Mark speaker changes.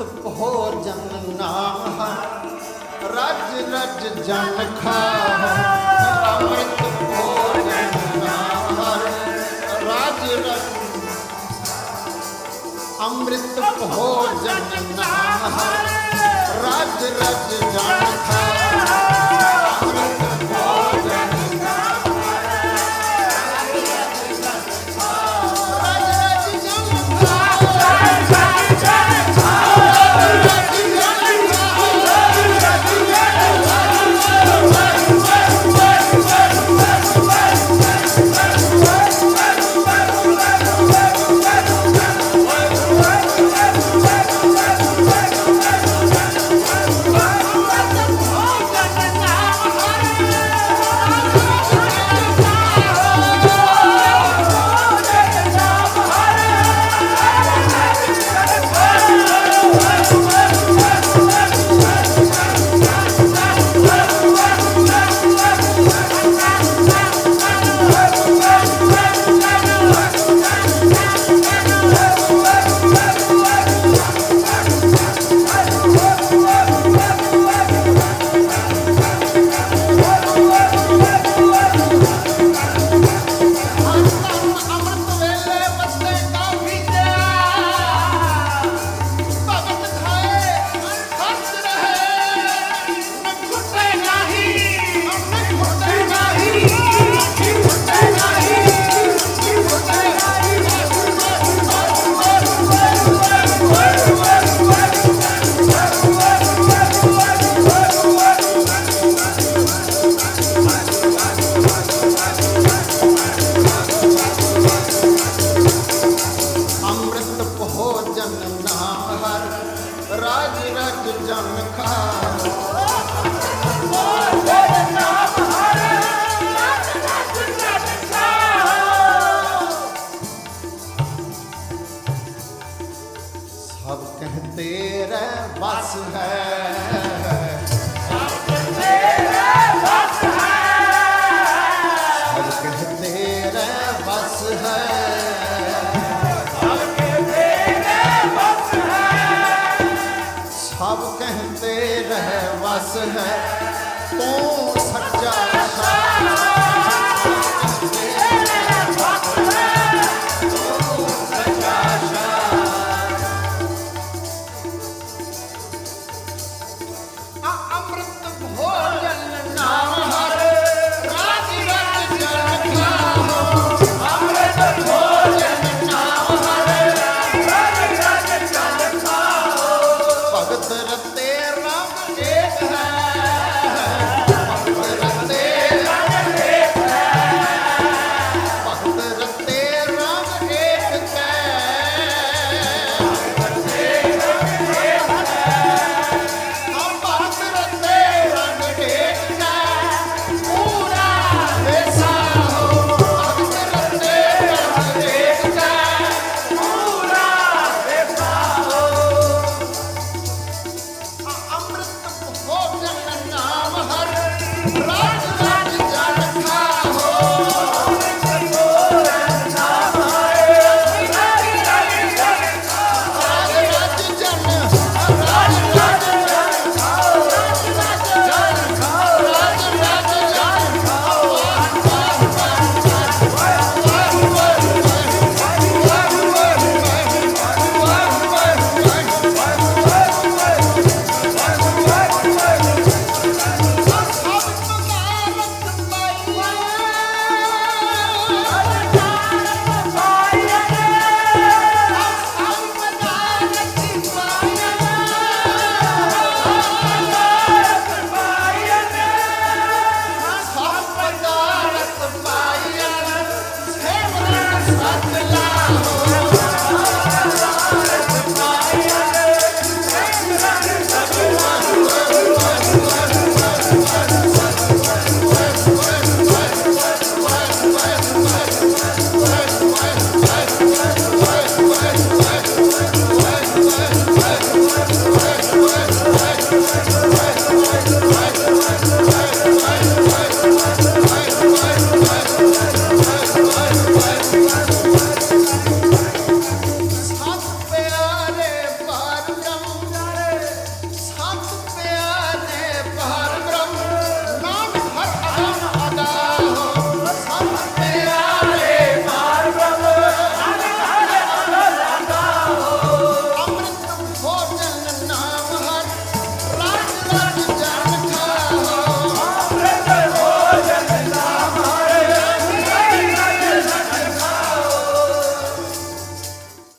Speaker 1: ਅੰਮ੍ਰਿਤ ਭੋਜਨ ਨਾਮ ਹਰ ਰਜ ਰਜ ਜਨ ਖਾਓ ਅੰਮ੍ਰਿਤ ਭੋਜਨ ਨਾਮ ਹਰ ਰਜ ਰਜ ਅੰਮ੍ਰਿਤ ਭੋਜਨ ਨਾਮ ਹਰ ਰਜ ਰਜ ਜਨ ਖਾਓ ਸਭ ਕਹਤੇ ਰਹਿ ਬਸ ਹੈ ਸਭ ਕਹਤੇ ਬਸ ਹੈ ਸਭ ਰਹਿ ਵਸ ਹੈ ਤੂੰ ਸੱਚਾ Right.